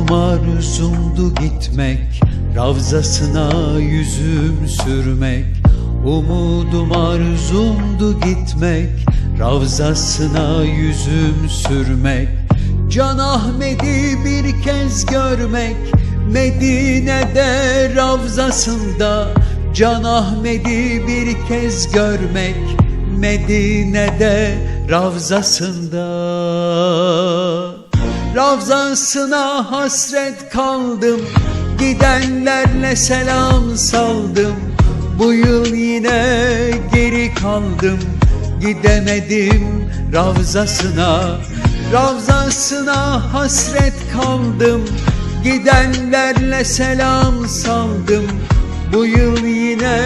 arzumdu gitmek Ravzasına yüzüm sürmek. Umudum arzumdu gitmek Ravzasına yüzüm sürmek. Can Ahmet'i bir kez görmek Medine'de ravzasında. Can Ahmet'i bir kez görmek Medine'de ravzasında Ravzasına hasret kaldım Gidenlerle selam saldım. Bu yıl yine geri kaldım Gidemedim Ravzasına. Ravzasına hasret kaldım Gidenlerle selam saldım. Bu yıl yine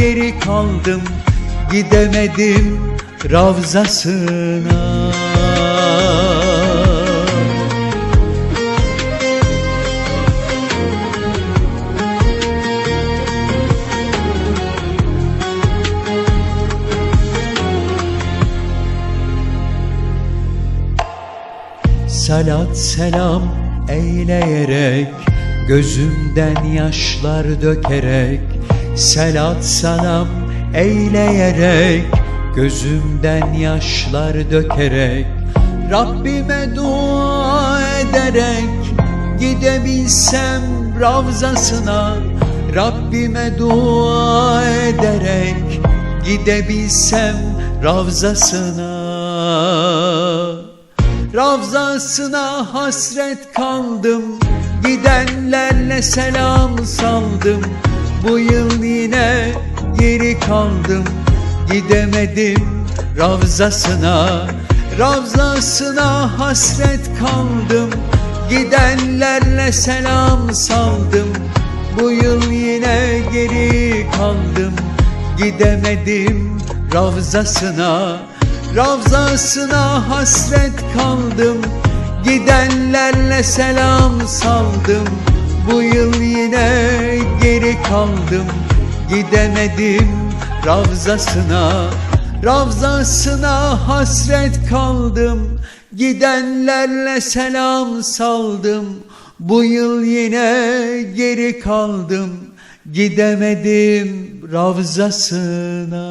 geri kaldım Gidemedim Ravzasına Salat selam eyleyerek Gözümden yaşlar dökerek Salat selam eyleyerek Gözümden yaşlar dökerek Rabbime dua ederek Gidebilsem Ravzasına Rabbime dua ederek Gidebilsem Ravzasına Ravzasına hasret kaldım Gidenlerle selam saldım. Bu yıl yine geri kaldım Gidemedim Ravzasına. Ravzasına hasret kaldım Gidenlerle selam saldım. Bu yıl yine geri kaldım Gidemedim Ravzasına Ravzasına hasret kaldım Gidenlerle selam saldım. Bu yıl yine geri kaldım Gidemedim Ravzasına. Ravzasına hasret kaldım Gidenlerle selam saldım. Bu yıl yine geri kaldım Gidemedim Ravzasına